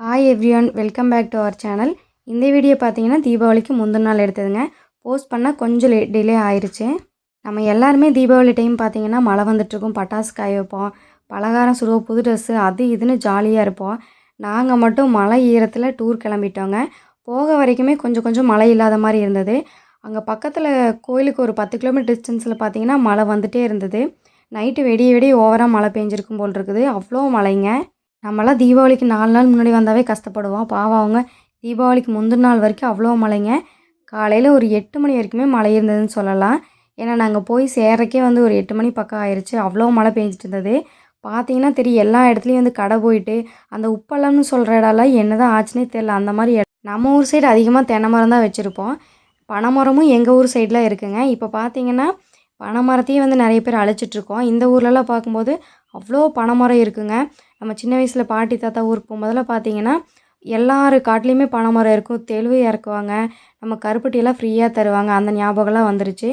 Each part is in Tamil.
Hi everyone welcome back to our channel இந்த வீடியோ பார்த்தீங்கன்னா தீபாவளிக்கு முந்தின நாள் எடுத்ததுங்க. போஸ்ட் பண்ணால் கொஞ்சம் லே டிலே ஆயிடுச்சு நம்ம எல்லாருமே தீபாவளி டைம் பார்த்தீங்கன்னா மழை வந்துட்டுருக்கும். பட்டாசு காய வைப்போம். பலகாரம் சுடுவோம். புது ட்ரெஸ்ஸு அது இதுன்னு ஜாலியாக இருப்போம். நாங்கள் மட்டும் மழை ஈரத்தில் டூர் கிளம்பிட்டோங்க. போக வரைக்குமே கொஞ்சம் கொஞ்சம் மழை இல்லாத மாதிரி இருந்தது. அங்கே பக்கத்தில் கோயிலுக்கு ஒரு பத்து கிலோமீட்டர் டிஸ்டன்ஸில் பார்த்தீங்கன்னா மழை வந்துகிட்டே இருந்தது. நைட்டு வெடிய வெடி ஓவராக மழை பெஞ்சிருக்கும் போல் இருக்குது. அவ்வளோ மழைங்க. நம்மலாம் தீபாவளிக்கு நாலு நாள் முன்னாடி வந்தாவே கஷ்டப்படுவோம். பாவம் அவங்க தீபாவளிக்கு முந்தின நாள் வரைக்கும் அவ்வளோ மழைங்க. காலையில் ஒரு எட்டு மணி வரைக்குமே மழை இருந்ததுன்னு சொல்லலாம். ஏன்னா நாங்கள் போய் சேர்றக்கே வந்து ஒரு எட்டு மணி பக்கம் ஆயிடுச்சு அவ்வளோ மழை பெஞ்சிட்டு இருந்தது. பார்த்தீங்கன்னா தெரியும் எல்லா இடத்துலையும் வந்து கடை போயிட்டு அந்த உப்பளம்னு சொல்கிற இடம்லாம் என்ன தான் ஆச்சுன்னே தெரில அந்த மாதிரி நம்ம ஊர் சைடு அதிகமாக தென்னை மரம் தான் வச்சுருப்போம். பனைமரமும் எங்கள் ஊர் சைடில் இருக்குங்க. இப்போ பார்த்தீங்கன்னா பனைமரத்தையும் வந்து நிறைய பேர் அழைச்சிட்ருக்கோம் இந்த ஊர்லலாம் பார்க்கும்போது அவ்வளோ பனைமரம் இருக்குங்க. நம்ம சின்ன வயசில் பாட்டி தாத்தா ஊருக்கு போகும்போதெல்லாம் பார்த்தீங்கன்னா எல்லாரு காட்டிலையுமே பனைமரம் இருக்கும் தெளுவு இறக்குவாங்க. நம்ம கருப்பட்டியெல்லாம் ஃப்ரீயாக தருவாங்க. அந்த ஞாபகம்லாம் வந்துருச்சு.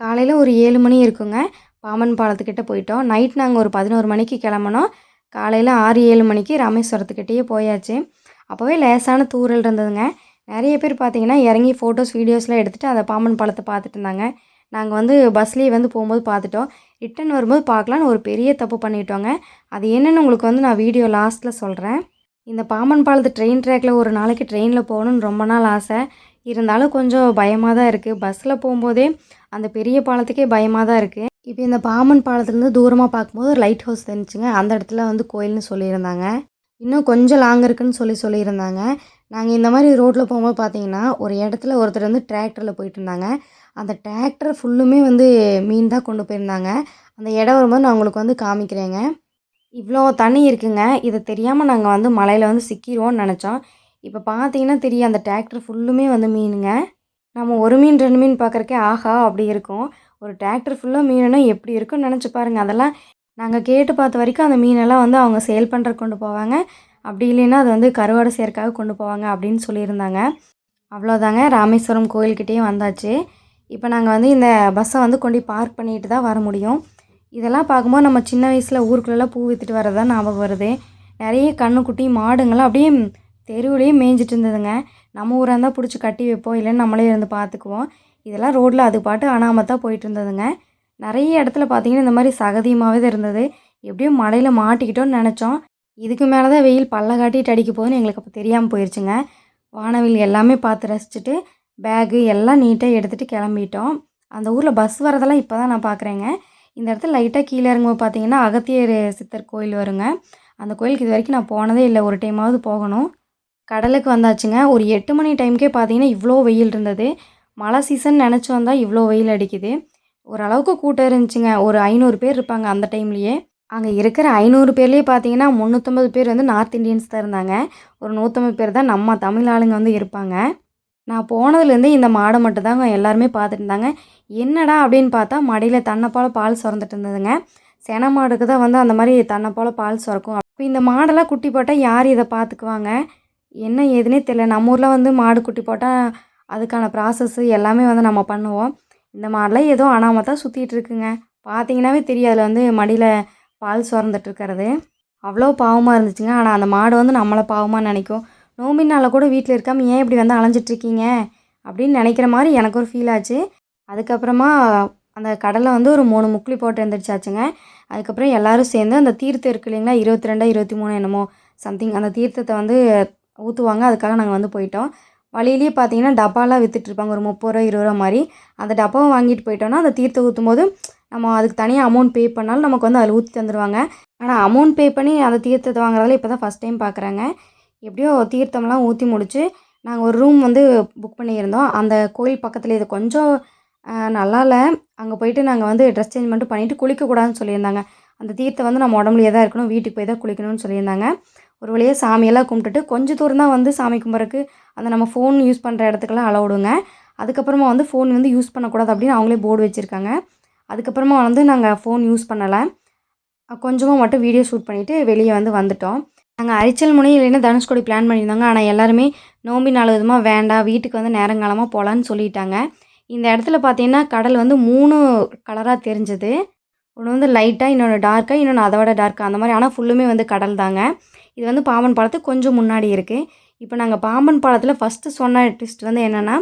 காலையில் ஒரு ஏழு மணி இருக்குங்க. பாம்பன் பாலத்துக்கிட்ட போயிட்டோம். நைட் நாங்கள் ஒரு பதினோரு மணிக்கு கிளம்புனோம். காலையில் ஆறு ஏழு மணிக்கு ராமேஸ்வரத்துக்கிட்டேயே போயாச்சு. அப்போவே லேசான தூரல் இருந்ததுங்க. நிறைய பேர் பார்த்தீங்கன்னா இறங்கி ஃபோட்டோஸ் வீடியோஸ்லாம் எடுத்துகிட்டு அந்த பாம்பன் பாலத்தை பார்த்துட்டு இருந்தாங்க. நாங்கள் வந்து பஸ்லேயே வந்து போகும்போது பார்த்துட்டோம் ரிட்டன் வரும்போது பார்க்கலான்னு ஒரு பெரிய தப்பு பண்ணிட்டோங்க. அது என்னென்னு உங்களுக்கு வந்து நான் வீடியோ லாஸ்ட்டில் சொல்கிறேன் இந்த பாமன் பாலத்து ட்ரெயின் ட்ராக்கில் ஒரு நாளைக்கு ட்ரெயினில் போகணுன்னு ரொம்ப நாள் ஆசை. இருந்தாலும் கொஞ்சம் பயமாக தான் இருக்குது பஸ்ஸில் போகும்போதே அந்த பெரிய பாலத்துக்கே பயமாக தான் இருக்குது இப்போ இந்த பாமன் பாலத்துலேருந்து தூரமாக பார்க்கும்போது ஒரு லைட் ஹவுஸ் தெரிஞ்சுங்க அந்த இடத்துல வந்து கோயில்னு சொல்லியிருந்தாங்க. இன்னும் கொஞ்சம் லாங் இருக்குன்னு சொல்லி சொல்லியிருந்தாங்க. நாங்கள் இந்த மாதிரி ரோட்டில் போகும்போது பார்த்தீங்கன்னா ஒரு இடத்துல ஒருத்தர் வந்து டிராக்டரில் போயிட்டு இருந்தாங்க. அந்த டிராக்டர் ஃபுல்லுமே வந்து மீன் தான் கொண்டு போயிருந்தாங்க. அந்த இடம் வரும்போது நான் உங்களுக்கு வந்து காமிக்கிறேங்க. இவ்வளோ தண்ணி இருக்குங்க. இதை தெரியாமல் நாங்கள் வந்து மலையில் வந்து சிக்கிடுவோம்னு நினச்சோம். இப்போ பார்த்தீங்கன்னா தெரியும் அந்த டிராக்டர் ஃபுல்லுமே வந்து மீனுங்க. நம்ம ஒரு மீன் ரெண்டு மீன் பார்க்குறக்கே ஆஹா அப்படி இருக்கும். ஒரு டிராக்டர் ஃபுல்லாக மீனுனா எப்படி இருக்கும்னு நினச்சி பாருங்கள் அதெல்லாம் நாங்கள் கேட்டு பார்த்த வரைக்கும் அந்த மீனெல்லாம் வந்து அவங்க சேல் பண்ணுறக்கு கொண்டு போவாங்க. அப்படி இல்லைன்னா அது வந்து கருவாடை சேர்க்காக கொண்டு போவாங்க அப்படின்னு சொல்லியிருந்தாங்க. அவ்வளோதாங்க ராமேஸ்வரம் கோயில்கிட்டேயும் வந்தாச்சு. இப்போ நாங்கள் வந்து இந்த பஸ்ஸை வந்து கொண்டு பார்க் பண்ணிட்டு தான் வர முடியும். இதெல்லாம் பார்க்கும்போது நம்ம சின்ன வயசில் ஊருக்குள்ளெல்லாம் பூ விற்றுட்டு வரதான் ஞாபகம் வருது. நிறைய கண்ணுக்குட்டி மாடுங்கள்லாம் அப்படியே தெருவுலேயே மேய்ஞ்சிட்டு இருந்ததுங்க. நம்ம ஊராக இருந்தால் பிடிச்சி கட்டி வைப்போம். இல்லைன்னு நம்மளே இருந்து பார்த்துக்குவோம். இதெல்லாம் ரோட்டில் அது பாட்டு அனாமத்தான் போயிட்டு இருந்ததுங்க. நிறைய இடத்துல பார்த்தீங்கன்னா இந்த மாதிரி சகதியமாகவே தான் இருந்தது. எப்படியும் மழையில் மாட்டிக்கிட்டோன்னு நினச்சோம். இதுக்கு மேலே தான் வெயில் பல்ல காட்டிட்டு அடிக்க போகுதுன்னு எங்களுக்கு அப்போ தெரியாமல் போயிடுச்சுங்க வானவில் எல்லாமே பார்த்து ரசிச்சுட்டு பேகு எல்லாம் நீட்டாக எடுத்துகிட்டு கிளம்பிட்டோம். அந்த ஊரில் பஸ் வரதெல்லாம் இப்போ தான் நான் பார்க்குறேங்க இந்த இடத்துல லைட்டாக கீழே இறங்கும்போது பார்த்தீங்கன்னா அகத்தியர் சித்தர் கோயில் வருங்க. அந்த கோயிலுக்கு இது வரைக்கும் நான் போனதே இல்லை. ஒரு டைமாவது போகணும். கடலுக்கு வந்தாச்சுங்க. ஒரு எட்டு மணி டைமுக்கே பார்த்தீங்கன்னா இவ்வளோ வெயில் இருந்தது. மழை சீசன் நினச்சி வந்தால் இவ்வளோ வெயில் அடிக்குது. ஓரளவுக்கு கூட்டம் இருந்துச்சுங்க. ஒரு ஐநூறு பேர் இருப்பாங்க அந்த டைம்லேயே அங்கே இருக்கிற ஐநூறு பேர்லேயே பார்த்தீங்கன்னா முந்நூற்றம்பது பேர் வந்து நார்த் இந்தியன்ஸ் தான் இருந்தாங்க. ஒரு நூற்றம்பது பேர் தான் நம்ம தமிழ் ஆளுங்க வந்து இருப்பாங்க. நான் போனதுலேருந்தே இந்த மாடை மட்டும் தாங்க எல்லாருமே பார்த்துட்டு இருந்தாங்க. என்னடா அப்படின்னு பார்த்தா மடியில் தன்னை போல் பால் சுரந்துட்டு இருந்ததுங்க. சென மாடுக்கு தான் வந்து அந்த மாதிரி தன்னை போல் பால் சுரக்கும். அப்போ இந்த மாடெல்லாம் குட்டி போட்டால் யார் இதை பார்த்துக்குவாங்க என்ன ஏதுனே தெரியல. நம்ம ஊரில் வந்து மாடு குட்டி போட்டால் அதுக்கான ப்ராசஸ்ஸு எல்லாமே வந்து நம்ம பண்ணுவோம். இந்த மாடெலாம் ஏதோ அனாமத்தான் சுற்றிட்டு இருக்குங்க. பார்த்தீங்கன்னாவே தெரியும். அதில் வந்து மடியில் பால் சுரந்துட்டுருக்கிறது. அவ்வளோ பாவமாக இருந்துச்சுங்க. ஆனால் அந்த மாடு வந்து நம்மளை பாவமாக நினைக்கும். நோம்பினால் கூட வீட்டில் இருக்காமல் ஏன் இப்படி வந்து அலைஞ்சிட்ருக்கீங்க? அப்படின்னு நினைக்கிற மாதிரி எனக்கு ஒரு ஃபீல் ஆச்சு. அதுக்கப்புறமா அந்த கடலில் வந்து ஒரு மூணு முக்லி போட்டு எழுந்திரிச்சாச்சுங்க அதுக்கப்புறம் எல்லாரும் சேர்ந்து அந்த தீர்த்தம் இருக்கு இல்லைங்களா? இருபத்தி ரெண்டா இருபத்தி மூணு என்னமோ சம்திங் அந்த தீர்த்தத்தை வந்து ஊற்றுவாங்க அதுக்காக நாங்கள் வந்து போயிட்டோம். வழியிலேயே பார்த்தீங்கன்னா டப்பாலாம் விற்றுட்ருப்பாங்க ஒரு முப்பது ரூபா இருபது ரூபா மாதிரி. அந்த டப்பாவை வாங்கிட்டு போயிட்டோன்னா அந்த தீர்த்தம் ஊற்றும் போது நம்ம அதுக்கு தனியாக அமௌண்ட் பே பண்ணாலும் நமக்கு வந்து அதில் ஊற்றி தந்துடுவாங்க ஆனால் அமௌண்ட் பே பண்ணி அந்த தீர்த்தத்தை வாங்குறதால இப்போ தான் ஃபஸ்ட் டைம் பார்க்குறாங்க எப்படியோ தீர்த்தம்லாம் ஊற்றி முடிச்சு நாங்கள் ஒரு ரூம் வந்து புக் பண்ணியிருந்தோம். அந்த கோயில் பக்கத்தில் இது கொஞ்சம் நல்லா இல்லை. அங்கே போயிட்டு நாங்கள் வந்து ட்ரெஸ் சேஞ்ச் மட்டும் பண்ணிவிட்டு குளிக்கக்கூடாதுன்னு சொல்லியிருந்தாங்க. அந்த தீர்த்தம் வந்து நம்ம உடம்புலையே தான் இருக்கணும். வீட்டுக்கு போய் தான் குளிக்கணும்னு சொல்லியிருந்தாங்க. ஒரு வழியாக சாமியெல்லாம் கும்பிட்டுட்டு கொஞ்சம் தூரம் தான் வந்து சாமி கும்பிட்றக்கு அந்த நம்ம ஃபோன் யூஸ் பண்ணுற இடத்துக்கெல்லாம் அலௌடுங்க அதுக்கப்புறமா வந்து ஃபோன் வந்து யூஸ் பண்ணக்கூடாது அப்படின்னு அவங்களே போர்டு வச்சுருக்காங்க. அதுக்கப்புறமா வந்து நாங்கள் ஃபோன் யூஸ் பண்ணலை. கொஞ்சமாக மட்டும் வீடியோ ஷூட் பண்ணிவிட்டு வெளியே வந்து வந்துட்டோம். நாங்கள் அரிச்சல் முனை இல்லைன்னா தனுஷ்கோடி பிளான் பண்ணியிருந்தாங்க. ஆனால் எல்லாருமே நோம்பி நாள் விதமாக வேண்டாம் வீட்டுக்கு வந்து நேரங்காலமாக போகலான்னு சொல்லிட்டாங்க. இந்த இடத்துல பார்த்தீங்கன்னா கடல் வந்து மூணு கலராக தெரிஞ்சது. ஒன்று வந்து லைட்டாக இன்னொன்று டார்க்காக இன்னொன்று அதை விட டார்க்காக அந்த மாதிரி. ஆனால் ஃபுல்லுமே வந்து கடல் தாங்க. இது வந்து பாம்பன் பாலத்துக்கு கொஞ்சம் முன்னாடி இருக்குது இப்போ நாங்கள் பாம்பன் பாலத்தில் ஃபஸ்ட்டு சொன்ன ட்விஸ்ட் வந்து என்னென்னா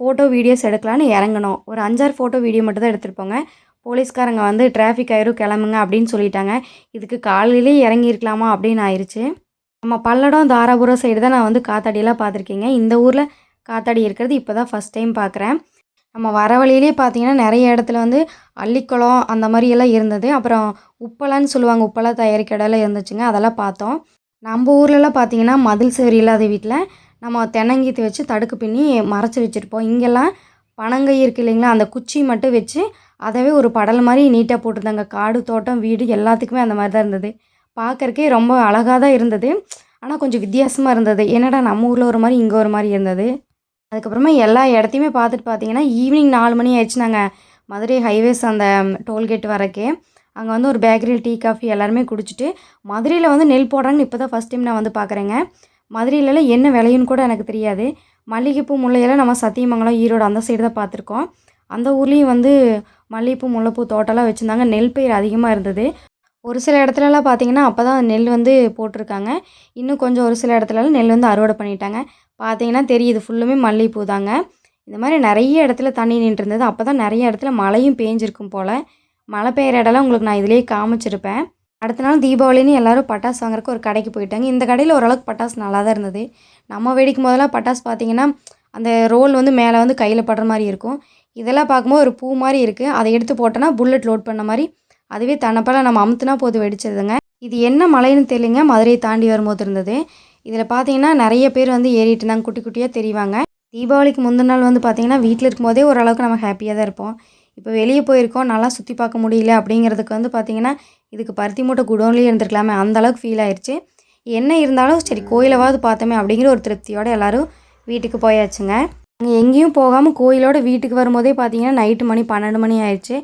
ஃபோட்டோ வீடியோஸ் எடுக்கலான்னு இறங்கணும் ஒரு அஞ்சாறு ஃபோட்டோ வீடியோ மட்டும் தான் எடுத்துகிட்டு போங்க போலீஸ்காரங்க வந்து டிராஃபிக் ஆயிரும் கிளம்புங்க அப்படின்னு சொல்லிட்டாங்க. இதுக்கு காலையிலே இறங்கியிருக்கலாமா அப்படின்னு ஆயிடுச்சு நம்ம பல்லடம் தாராபுரம் சைடு தான் நான் வந்து காத்தாடியெல்லாம் பார்த்துருக்கீங்க. இந்த ஊரில் காத்தாடி இருக்கிறது இப்போ தான் ஃபஸ்ட் டைம் பார்க்குறேன். நம்ம வர வழியிலே பார்த்தீங்கன்னா நிறைய இடத்துல வந்து அள்ளிக்குளம் அந்த மாதிரியெல்லாம் இருந்தது. அப்புறம் உப்பலான்னு சொல்லுவாங்க உப்பெல்லாம் தயாரிக்க இடம்லாம் இருந்துச்சுங்க. அதெல்லாம் பார்த்தோம். நம்ம ஊர்லலாம் பார்த்தீங்கன்னா மதில் சுவர் இல்லாத வீட்டில் நம்ம தென்னங்கீத்து வச்சு தடுக்கு பின்னி மறைச்சி வச்சுருப்போம். இங்கெல்லாம் பனங்கை இருக்கு இல்லைங்களா? அந்த குச்சி மட்டும் வச்சு அதவே ஒரு படல் மாதிரி நீட்டாக போட்டிருந்தாங்க. காடு தோட்டம் வீடு எல்லாத்துக்குமே அந்த மாதிரி தான் இருந்தது. பார்க்கறக்கே ரொம்ப அழகாக தான் இருந்தது. ஆனால் கொஞ்சம் வித்தியாசமாக இருந்தது. என்னடா நம்ம ஊரில் ஒரு மாதிரி இங்கே ஒரு மாதிரி இருந்தது? அதுக்கப்புறமா எல்லா இடத்தையுமே பார்த்துட்டு பார்த்தீங்கன்னா ஈவினிங் நாலு மணி ஆயிடுச்சு நாங்கள் மதுரை ஹைவேஸ் அந்த டோல்கேட் வரக்கே அங்கே வந்து ஒரு பேக்கரியில் டீ காஃபி எல்லாருமே குடிச்சிட்டு மதுரையில் வந்து நெல் போடுறாங்கன்னு இப்போ தான் ஃபஸ்ட் டைம் நான் வந்து பார்க்குறேங்க மதுரையிலலாம் என்ன விலையுன்னு கூட எனக்கு தெரியாது. மல்லிகைப்பூ முல்லையெல்லாம் நம்ம சத்தியமங்கலம் ஈரோடு அந்த சைடு தான் பார்த்துருக்கோம். அந்த ஊர்லேயும் வந்து மல்லிகைப்பூ முல்லைப்பூ தோட்டம்லாம் வச்சுருந்தாங்க. நெல் பயிர் அதிகமாக இருந்தது. ஒரு சில இடத்துலலாம் பார்த்தீங்கன்னா அப்போ தான் நெல் வந்து போட்டிருக்காங்க. இன்னும் கொஞ்சம் ஒரு சில இடத்துலலாம் நெல் வந்து அறுவடை பண்ணிட்டாங்க. பார்த்தீங்கன்னா தெரியுது ஃபுல்லுமே மல்லிகைப்பூ தாங்க இந்த மாதிரி நிறைய இடத்துல தண்ணி நின்றுருந்தது. அப்போ தான் நிறைய இடத்துல மழையும் பேஞ்சிருக்கும் போல். மழை பெய்கிற இடம்லாம் உங்களுக்கு நான் இதிலேயே காமிச்சிருப்பேன். அடுத்த நாள் தீபாவளின்னு எல்லோரும் பட்டாசு வாங்குறதுக்கு ஒரு கடைக்கு போயிட்டாங்க. இந்த கடையில் ஓரளவுக்கு பட்டாசு நல்லா தான் இருந்தது. நம்ம வெடிக்கும் போதெல்லாம் பட்டாசு பார்த்தீங்கன்னா அந்த ரோல் வந்து மேலே வந்து கையில் படுற மாதிரி இருக்கும். இதெல்லாம் பார்க்கும்போது ஒரு பூ மாதிரி இருக்குது அதை எடுத்து போட்டோன்னா புல்லட் லோட் பண்ண மாதிரி அதுவே தன்னப்பெல்லாம் நம்ம அமுத்துனா போது வெடிச்சதுங்க. இது என்ன மலைன்னு தெரியலைங்க. மதுரையை தாண்டி வரும்போது இருந்தது. இதில் பார்த்தீங்கன்னா நிறைய பேர் வந்து ஏறிட்டு இருந்தாங்க குட்டி குட்டியாக தெரிவாங்க. தீபாவளிக்கு முந்தின நாள் வந்து பார்த்திங்கன்னா வீட்டில் இருக்கும்போதே ஓரளவுக்கு நம்ம ஹாப்பியாக தான் இருப்போம். இப்போ வெளியே போயிருக்கோம் நல்லா சுற்றி பார்க்க முடியல அப்படிங்கிறதுக்கு வந்து பார்த்திங்கன்னா இதுக்கு பருத்தி மூட்டை குடோன்லேயே இருந்திருக்கலாமே அந்த அளவுக்கு ஃபீல் ஆயிடுச்சு என்ன இருந்தாலும் சரி கோயிலவாவது பார்த்தோமே அப்படிங்கிற ஒரு திருப்தியோடு எல்லோரும் வீட்டுக்கு போயாச்சுங்க. அங்கே எங்கேயும் போகாமல் கோயிலோட வீட்டுக்கு வரும்போதே பார்த்தீங்கன்னா நைட்டு மணி பன்னெண்டு மணி ஆயிடுச்சு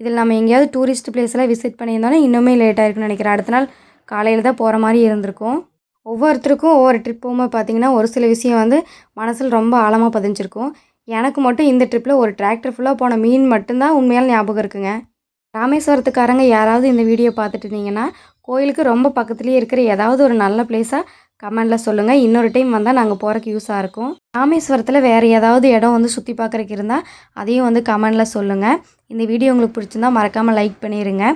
இதில் நம்ம எங்கேயாவது டூரிஸ்ட் பிளேஸ்லாம் விசிட் பண்ணியிருந்தோன்னா இன்னுமே லேட் ஆயிருக்குன்னு நினைக்கிறேன். அடுத்த நாள் காலையில் தான் போகிற மாதிரி இருந்திருக்கும். ஒவ்வொருத்தருக்கும் ஒவ்வொரு ட்ரிப் போகும்போது பார்த்திங்கன்னா ஒரு சில விஷயம் வந்து மனசில் ரொம்ப ஆழமாக பதிஞ்சிருக்கும். எனக்கு மட்டும் இந்த ட்ரிப்பில் ஒரு டிராக்டர் ஃபுல்லாக போன மீன் மட்டும்தான் உண்மையால் ஞாபகம் இருக்குங்க. ராமேஸ்வரத்துக்காரங்க யாராவது இந்த வீடியோ பார்த்துட்டு இருந்தீங்கன்னா கோயிலுக்கு ரொம்ப பக்கத்துலேயே இருக்கிற ஏதாவது ஒரு நல்ல பிளேஸாக கமெண்டில் சொல்லுங்கள் இன்னொரு டைம் வந்தால் நாங்கள் போகிறக்கு யூஸாக இருக்கும். ராமேஸ்வரத்தில் வேறு ஏதாவது இடம் வந்து சுற்றி பார்க்குறக்கு இருந்தால் அதையும் வந்து கமெண்டில் சொல்லுங்கள் இந்த வீடியோ உங்களுக்கு பிடிச்சிருந்தா மறக்காமல் லைக் பண்ணிடுங்க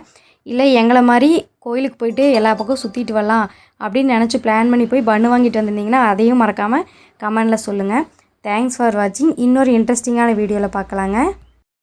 இல்லை எங்களை மாதிரி கோயிலுக்கு போயிட்டு எல்லா பக்கம் சுற்றிட்டு வரலாம் அப்படின்னு நினச்சி பிளான் பண்ணி போய் பண்ணு வாங்கிட்டு வந்திருந்தீங்கன்னா அதையும் மறக்காமல் கமெண்டில் சொல்லுங்கள் தேங்க்ஸ் ஃபார் வாட்சிங் இன்னொரு இன்ட்ரெஸ்டிங்கான வீடியோவில் பார்க்கலாங்க.